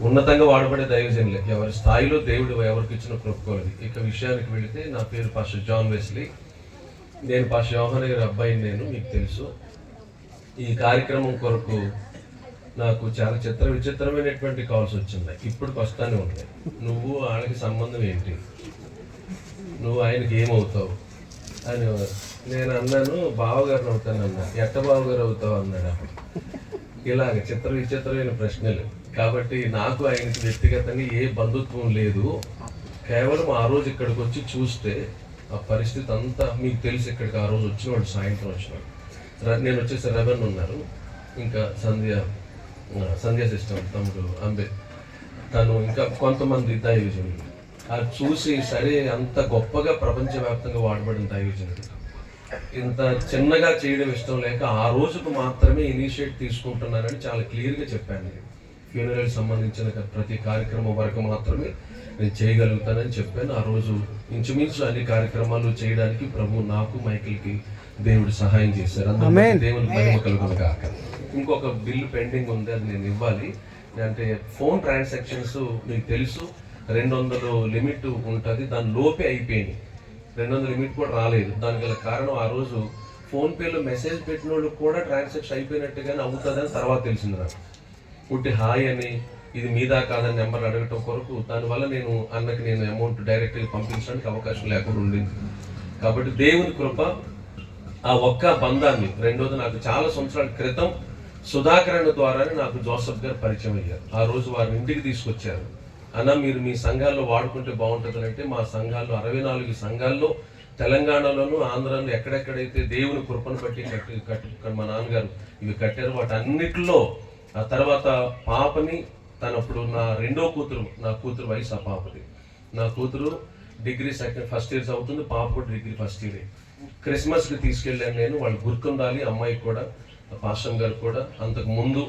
ఉన్నతంగా వాడబడే దైవజనులే. ఎవరి స్థాయిలో దేవుడు ఎవరికి ఇచ్చిన కృపకోలది ఇక విషయానికి వెళితే నా పేరు పాస్టర్ జాన్ వెస్లీ. నేను పాస్టర్ యోహన్ గారి అబ్బాయిని నేను మీకు తెలుసు. ఈ కార్యక్రమం కొరకు నాకు చాలా చిత్ర విచిత్రమైనటువంటి కాల్స్ వచ్చిన్నాయి ఇప్పుడు వస్తానే ఉన్నాయి. నువ్వు వాళ్ళకి సంబంధం ఏంటి? నువ్వు ఆయనకి ఏమవుతావు? అని నేను అన్నాను బావగారిని అవుతాను అన్నా ఎట్ట బావగారు అవుతావు? అన్నాడు అప్పుడు ఇలాగ చిత్ర విచిత్రమైన ప్రశ్నలు. కాబట్టి నాకు ఆయనకి వ్యక్తిగతంగా ఏ బంధుత్వం లేదు. కేవలం ఆ రోజు ఇక్కడికి వచ్చి చూస్తే ఆ పరిస్థితి అంతా మీకు తెలిసి ఇక్కడికి ఆ రోజు వచ్చినవాడు సాయంత్రం వచ్చినాడు నేను వచ్చేసి రవన్ ఉన్నారు. ఇంకా సంధ్య సంధ్య సిస్టమ్ తమ్ముడు అంబే. తను ఇంకా కొంతమంది దైవజనులు. అది చూసి సరే అంత గొప్పగా ప్రపంచవ్యాప్తంగా వాడబడిన దైవజనుడు. ఇంత చిన్నగా చేయడం ఇష్టం లేక ఆ రోజుకు మాత్రమే ఇనిషియేట్ తీసుకుంటున్నానని చాలా క్లియర్గా చెప్పాను నేను. ఫ్యూనరల్ సంబంధించిన ప్రతి కార్యక్రమం వరకు మాత్రమే నేను చేయగలుగుతానని చెప్పాను. ఆ రోజు ఇంచుమించు అన్ని కార్యక్రమాలు చేయడానికి ప్రభు నాకు మైకిల్కి దేవుడు సహాయం చేశారు. అందుకు దేవుని మహిమ కలుగును కాక ఇంకొక బిల్లు పెండింగ్ ఉంది అది నేను ఇవ్వాలి. అంటే ఫోన్ ట్రాన్సాక్షన్స్ మీకు తెలుసు రెండు వందలు లిమిట్ ఉంటుంది దాని లోపే అయిపోయినాయి. రెండు వందల లిమిట్ కూడా రాలేదు. దానికి గల కారణం ఆ రోజు ఫోన్ పేలో మెసేజ్ పెట్టిన వాళ్ళు కూడా ట్రాన్సాక్షన్ అయిపోయినట్టుగానే అవుతుందని తర్వాత తెలిసింది నాకు. పుట్టి హాయ్ అని ఇది మీదా కాదని నెంబర్ అడగటం కొరకు దానివల్ల నేను అన్నకి నేను అమౌంట్ డైరెక్ట్గా పంపించడానికి అవకాశం లేకుండా ఉండింది. కాబట్టి దేవుని కృప ఆ ఒక్క బంధాన్ని రెండోది నాకు చాలా సంవత్సరాల క్రితం సుధాకరణ ద్వారానే నాకు జోసఫ్ గారు పరిచయం అయ్యారు. ఆ రోజు వారిని ఇంటికి తీసుకొచ్చారు. అన్న మీరు మీ సంఘాల్లో వాడుకుంటే బాగుంటుంది అంటే మా సంఘాల్లో అరవై నాలుగు సంఘాల్లో తెలంగాణలోను ఆంధ్రాలో ఎక్కడెక్కడైతే దేవుని కృపను బట్టి కట్టి కట్టు మా నాన్నగారు ఇవి కట్టారు వాటి అన్నిటిలో ఆ తర్వాత పాపని తనప్పుడు నా రెండో కూతురు నా కూతురు వయసు ఆ పాపది. నా కూతురు డిగ్రీ సెకండ్ ఫస్ట్ ఇయర్స్ అవుతుంది పాప కూడా డిగ్రీ ఫస్ట్ ఇయర్. క్రిస్మస్కి తీసుకెళ్ళాను నేను వాళ్ళు గుర్తుండాలి అమ్మాయికి కూడా పాషం గారు కూడా అంతకు ముందు.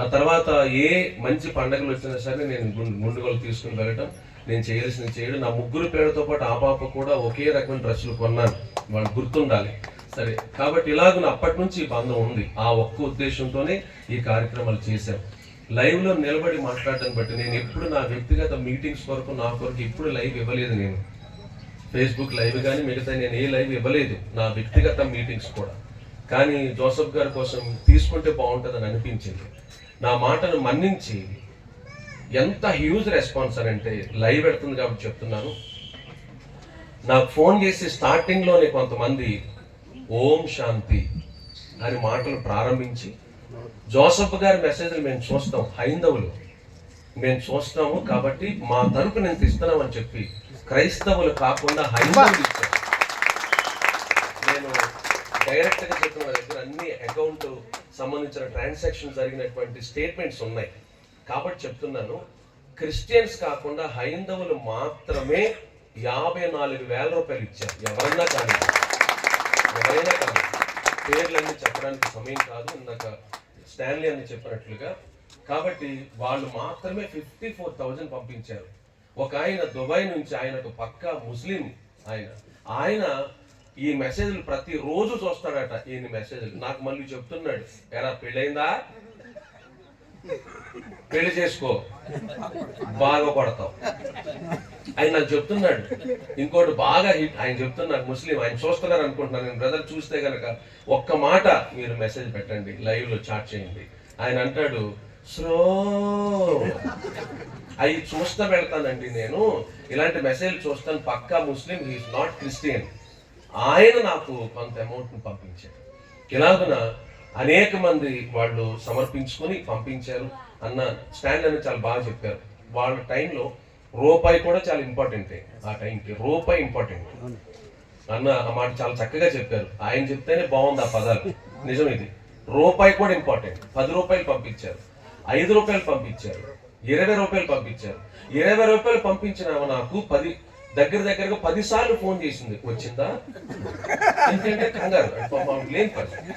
ఆ తర్వాత ఏ మంచి పండగలు వచ్చినా సరే నేను గుండు గుండుగోలు తీసుకుని వెళ్ళటం నేను చేయాల్సిన చేయడం. నా ముగ్గురు పేరుతో పాటు ఆ పాప కూడా ఒకే రకమైన డ్రెస్సులు కొన్నాను. వాళ్ళు గుర్తుండాలి. సరే కాబట్టి ఇలాగ అప్పటి నుంచి బంధం ఉంది. ఆ ఒక్క ఉద్దేశంతోనే ఈ కార్యక్రమాలు చేశాం. లైవ్లో నిలబడి మాట్లాడటం బట్టి నేను ఎప్పుడు నా వ్యక్తిగత మీటింగ్స్ వరకు నా కొరకు ఎప్పుడు లైవ్ ఇవ్వలేదు నేను. ఫేస్బుక్ లైవ్ కానీ మిగతా నేను ఏ లైవ్ ఇవ్వలేదు. నా వ్యక్తిగత మీటింగ్స్ కూడా. కానీ జోసఫ్ గారి కోసం తీసుకుంటే బాగుంటుందని అనిపించింది. నా మాటను మన్నించి ఎంత హ్యూజ్ రెస్పాన్స్ అని అంటే లైవ్ పెడుతుంది కాబట్టి చెప్తున్నాను. నాకు ఫోన్ చేసి స్టార్టింగ్లోనే కొంతమంది ఓం శాంతి అని మాటలు ప్రారంభించి జోసఫ్ గారి మెసేజ్లు మేము చూస్తాం హైందవులు. మేము చూస్తాము కాబట్టి మా తరపు నేను ఇస్తున్నామని చెప్పి క్రైస్తవులు కాకుండా హైందవులు ఇచ్చారు. నేను డైరెక్ట్గా చెప్పిన దగ్గర అన్ని అకౌంట్ సంబంధించిన ట్రాన్సాక్షన్ జరిగినటువంటి స్టేట్మెంట్స్ ఉన్నాయి. కాబట్టి చెప్తున్నాను క్రిస్టియన్స్ కాకుండా హైందవులు మాత్రమే యాభై నాలుగు వేల రూపాయలు ఇచ్చారు. ఎవరైనా కానీ. ఎవరైనా కానీ పేర్లన్నీ చెప్పడానికి సమయం కాదు ఇందాక స్టాన్లీ అని చెప్పినట్లుగా. కాబట్టి వాళ్ళు మాత్రమే ఫిఫ్టీ ఫోర్ థౌజండ్ పంపించారు. ఒక ఆయన దుబాయ్ నుంచి ఆయనకు పక్కా ముస్లిం ఆయన. ఆయన ఈ మెసేజ్లు ప్రతి రోజు చూస్తాడట ఈయన మెసేజ్లు. నాకు మళ్ళీ చెప్తున్నాడు ఎరా పెళ్ళైందా? పెళ్ళి చేసుకో. బాగా పడతావు ఆయన నాకు చెప్తున్నాడు. ఇంకోటి బాగా హిట్. ఆయన చెప్తున్నాడు ముస్లిం ఆయన చూస్తున్నారు అనుకుంటున్నాను. నేను బ్రదర్ చూస్తే కనుక ఒక్క మాట మీరు మెసేజ్ పెట్టండి లైవ్లో చాట్ చేయండి. ఆయన అంటాడు స్లో అవి చూస్తా పెడతానండి నేను. ఇలాంటి మెసేజ్ చూస్తాను. పక్కా ముస్లిం హీఈస్ నాట్ క్రిస్టియన్ ఆయన నాకు కొంత అమౌంట్ పంపించాడు. ఇలాగున అనేక మంది వాళ్ళు సమర్పించుకొని పంపించారు అన్న స్టాండ్ అని చాలా బాగా చెప్పారు. వాళ్ళ టైంలో రూపాయి కూడా చాలా ఇంపార్టెంటే ఆ టైంకి రూపాయి ఇంపార్టెంట్ అన్న ఆ మాట చాలా చక్కగా చెప్పారు. ఆయన చెప్తేనే బాగుంది ఆ పదాలు. నిజం ఇది. రూపాయి కూడా ఇంపార్టెంట్ పది రూపాయలు పంపించారు. ఐదు రూపాయలు పంపించారు. ఇరవై రూపాయలు పంపించారు. ఇరవై రూపాయలు పంపించిన నాకు పది దగ్గర దగ్గరగా పది సార్లు ఫోన్ చేసింది. వచ్చిందా? ఎందుకంటే కంగారు. లేని పరిస్థితి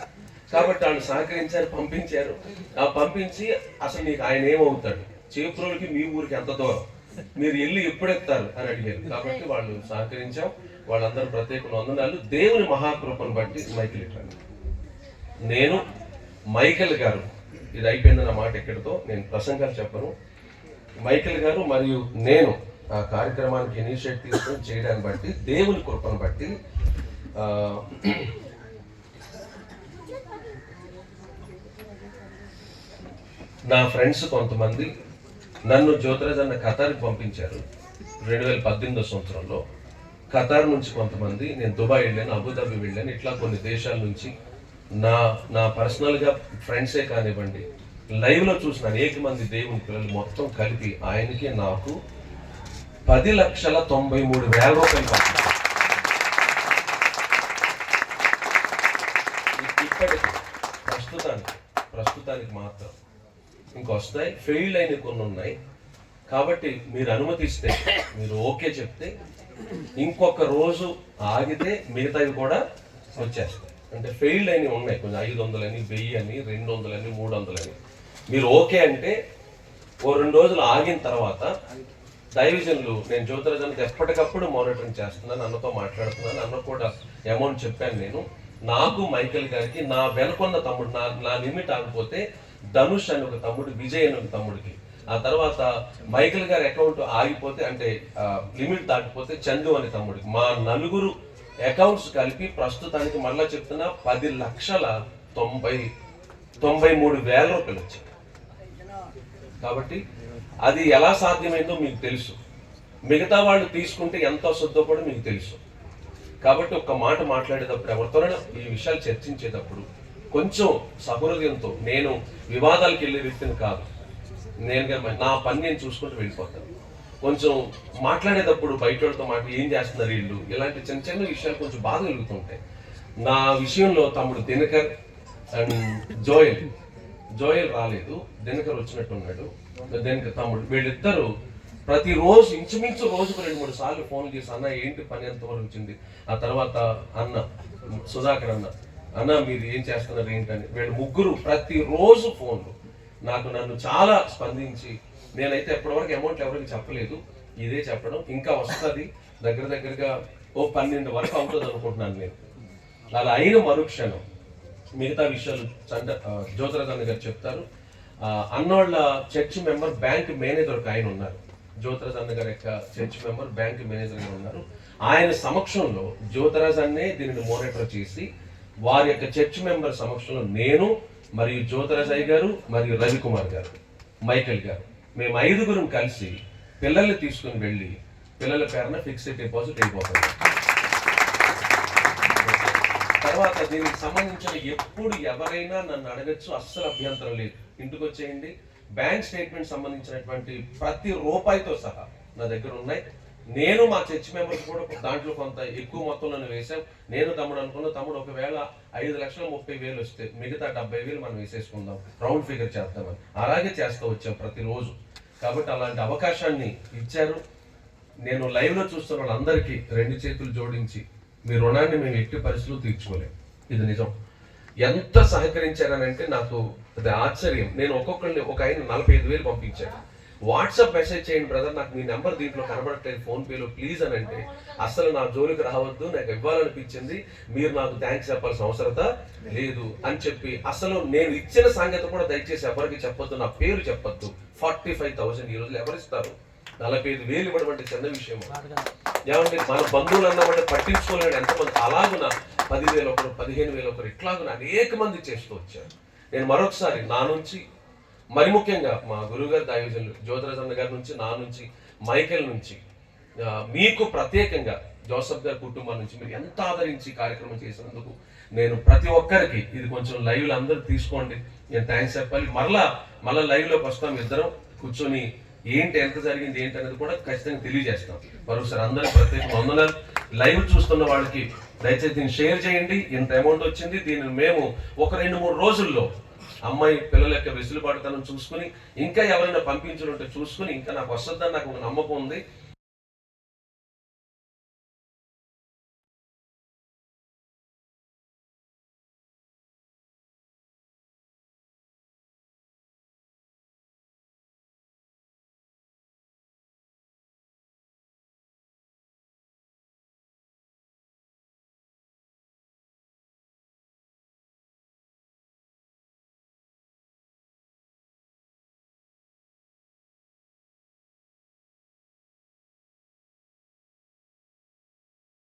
కాబట్టి వాళ్ళు సహకరించారు పంపించారు. ఆ పంపించి అసలు నీకు ఆయన ఏమవుతాడు? చేపురోలకి మీ ఊరికి ఎంత దూరం? మీరు వెళ్ళి ఎప్పుడెత్తారు అని అడిగారు. కాబట్టి వాళ్ళు సహకరించాం. వాళ్ళందరూ ప్రత్యేక వందనాలు. దేవుని మహాకృపను బట్టి మైకిల్ ఇట్టాను నేను మైకేల్ గారు ఇది అయిపోయిందన్న మాట ఎక్కడితో? నేను ప్రసంగాలు చెప్పను. మైకేల్ గారు మరియు నేను ఆ కార్యక్రమానికి ఇనిషియేట్ తీసుకొని చేయడాన్ని బట్టి దేవుని కృపను బట్టి ఆ, నా ఫ్రెండ్స్ కొంతమంది నన్ను జ్యోతిరాజ్ అన్న ఖతార్కి పంపించారు. రెండు వేల పద్దెనిమిదో సంవత్సరంలో. ఖతార్ నుంచి కొంతమంది నేను దుబాయ్ వెళ్ళాను అబుదాబి వెళ్ళాను ఇట్లా కొన్ని దేశాల నుంచి నా నా పర్సనల్గా ఫ్రెండ్సే కానివ్వండి లైవ్లో చూసిన అనేక మంది దేవుని పిల్లలు మొత్తం కలిపి ఆయనకి నాకు పది లక్షల తొంభై మూడు వేల రూపాయలు పంపించారు. ఇప్పటికి ప్రస్తుతానికి ప్రస్తుతానికి మాత్రం ఇంకొస్తాయి ఫెయిల్ అయిన కొన్ని ఉన్నాయి. కాబట్టి మీరు అనుమతిస్తే మీరు ఓకే చెప్తే ఇంకొక రోజు ఆగితే మిగతావి కూడా వచ్చేస్తాయి. అంటే ఫెయిల్ అయినవి ఉన్నాయి. కొంచెం ఐదు వందలని వెయ్యి అని రెండు వందలని మూడు వందలని. మీరు ఓకే అంటే ఓ రెండు రోజులు ఆగిన తర్వాత డైవిజన్లు నేను జ్యోతిరాజానికి ఎప్పటికప్పుడు మానిటరింగ్ చేస్తున్నాను అన్నతో మాట్లాడుతున్నాను అన్న కూడా అమౌంట్ చెప్పాను నేను. నాకు మైకేల్ గారికి నా వెనుకొన్న తమ్ముడు నా నా లిమిట్ ఆగిపోతే ధనుష్ అని ఒక తమ్ముడు విజయ్ అని ఒక తమ్ముడికి. ఆ తర్వాత మైకేల్ గారి అకౌంట్ ఆగిపోతే అంటే లిమిట్ దాటిపోతే చందు అనే తమ్ముడికి. మా నలుగురు అకౌంట్స్ కలిపి ప్రస్తుతానికి మళ్ళా చెప్తున్నా పది లక్షల తొంభై తొంభై మూడు వేల రూపాయలు వచ్చాయి. కాబట్టి అది ఎలా సాధ్యమైందో మీకు తెలుసు. మిగతా వాళ్ళు తీసుకుంటే ఎంత వస్తుందో కూడా మీకు తెలుసు. కాబట్టి ఒక్క మాట మాట్లాడేటప్పుడు ఎవరితోనైనా ఈ విషయాలు చర్చించేటప్పుడు కొంచెం సహృదయంతో నేను వివాదాలకు వెళ్ళే వ్యక్తిని కాదు. నేను నా పని నేను చూసుకుంటూ వెళ్ళిపోతాను. కొంచెం మాట్లాడేటప్పుడు బయటతో మాట ఏం చేస్తున్నారు వీళ్ళు? ఇలాంటి చిన్న చిన్న విషయాలు కొంచెం బాధ కలుగుతుంటాయి. నా విషయంలో తమ్ముడు దినకర్ అండ్ జోయల్. జోయల్ రాలేదు. దినకర్ వచ్చినట్టున్నాడు. దినకర్ తమ్ముడు వీళ్ళిద్దరూ ప్రతిరోజు ఇంచుమించు రోజుకు రెండు మూడు సార్లు ఫోన్ చేసి అన్న ఏంటి పని ఎంతవరకు వచ్చింది? ఆ తర్వాత అన్న సుధాకర్ అన్న అన్న మీరు ఏం చేస్తున్నారు ఏంటని. వీళ్ళు ముగ్గురు ప్రతిరోజు ఫోన్లు. నాకు నన్ను చాలా స్పందించి నేనైతే ఎప్పటివరకు అమౌంట్ ఎవరికి చెప్పలేదు. ఇదే చెప్పడం. ఇంకా వస్తుంది. దగ్గర దగ్గరగా ఓ పన్నెండు వరకు అవుతుంది అనుకుంటున్నాను నేను. అలా అయిన మరుక్షణం మిగతా విషయాలు చండ జ్యోతిరాజన్న గారు చెప్తారు. అన్నోళ్ళ చర్చ్ మెంబర్ బ్యాంక్ మేనేజర్ ఒక ఆయన ఉన్నారు. జ్యోతిరాజ్ అన్న గారి యొక్క చర్చ్ మెంబర్ బ్యాంక్ మేనేజర్గా ఉన్నారు. ఆయన సమక్షంలో జ్యోతిరాజ్ అన్నే దీనిని మోనిటర్ చేసి వారి యొక్క చర్చ్ మెంబర్ సమక్షంలో నేను మరియు జ్యోతిరాజ్ గారు మరియు రవికుమార్ గారు మైకేల్ గారు. మేము ఐదుగురం కలిసి పిల్లల్ని తీసుకుని వెళ్ళి పిల్లల పేరున ఫిక్స్డ్ డిపాజిట్ అయిపోతాం. తర్వాత దీనికి సంబంధించిన ఎప్పుడు ఎవరైనా నన్ను అడగచ్చు అస్సలు అభ్యంతరం లేదు. ఇంటికి వచ్చేయండి. బ్యాంక్ స్టేట్మెంట్ సంబంధించినటువంటి ప్రతి రూపాయితో సహా నా దగ్గర ఉన్నాయి. నేను మా చర్చ్ మెంబర్స్ కూడా దాంట్లో కొంత ఎక్కువ మొత్తంలో వేసాం నేను తమ్ముడు అనుకున్న తమ్ముడు ఒకవేళ ఐదు లక్షల ముప్పై వేలు వస్తే మిగతా డెబ్బై వేలు మనం వేసేసుకుందాం. రౌండ్ ఫిగర్ చేద్దామని. అలాగే చేస్తూ వచ్చాం ప్రతిరోజు. కాబట్టి అలాంటి అవకాశాన్ని ఇచ్చారు. నేను లైవ్లో చూస్తున్న వాళ్ళందరికీ రెండు చేతులు జోడించి మీ రుణాన్ని మేము ఎట్టి పరిస్థితులు తీర్చుకోలేం. ఇది నిజం. ఎంత సహకరించారనంటే నాకు అది ఆశ్చర్యం. నేను ఒక్కొక్కరిని ఒక ఆయన నలభై ఐదు వేలు పంపించాను వాట్సాప్ మెసేజ్ చేయండి బ్రదర్. నాకు మీ నెంబర్ దీంట్లో కనబడట్లేదు. ఫోన్పేలో ప్లీజ్ అని అంటే అసలు నా జోలికి రావద్దు నాకు ఇవ్వాలనిపించింది. మీరు నాకు థ్యాంక్స్ చెప్పాల్సిన అవసరత లేదు అని చెప్పి అసలు నేను ఇచ్చిన సంగతి కూడా దయచేసి ఎవరికి చెప్పొద్దు నా పేరు చెప్పొద్దు. ఫార్టీ ఫైవ్ థౌసండ్ ఈ రోజులు ఎవరిస్తారు? నలభై ఐదు వేలు ఇవ్వడం అంటే చిన్న విషయం. ఏమంటే మన బంధువులు అన్నామంటే పట్టించుకోలేడు ఎంతమంది. అలాగున పదివేలు ఒకరు పదిహేను వేలు ఒకరు ఇట్లాగున అనేక మంది చేస్తూ వచ్చారు. నేను మరొకసారి నా నుంచి మరి ముఖ్యంగా మా గురువుగారు దైవజనులు జ్యోతిరాజన్న గారి నుంచి నా నుంచి మైకేల్ నుంచి మీకు ప్రత్యేకంగా జోసఫ్ గారి కుటుంబం నుంచి మీరు ఎంత ఆదరించి కార్యక్రమం చేసినందుకు నేను ప్రతి ఒక్కరికి ఇది కొంచెం లైవ్లో అందరూ తీసుకోండి. నేను థ్యాంక్స్ చెప్పాలి. మరలా మళ్ళీ లైవ్లోకి వస్తాం ఇద్దరం. కూర్చొని ఏంటి ఎంత జరిగింది ఏంటి అనేది కూడా ఖచ్చితంగా తెలియజేస్తాం. మరోసారి అందరికి ప్రత్యేక వందనాలు. లైవ్ చూస్తున్న వాళ్ళకి దయచేసి దీన్ని షేర్ చేయండి. ఇంత అమౌంట్ వచ్చింది. దీన్ని మేము ఒక రెండు మూడు రోజుల్లో అమ్మాయి పిల్లల యొక్క వెసులుబాటుతనం చూసుకుని ఇంకా ఎవరైనా పంపించాలంటే చూసుకుని ఇంకా నాకు వస్తుందని నాకు ఒక నమ్మకం ఉంది.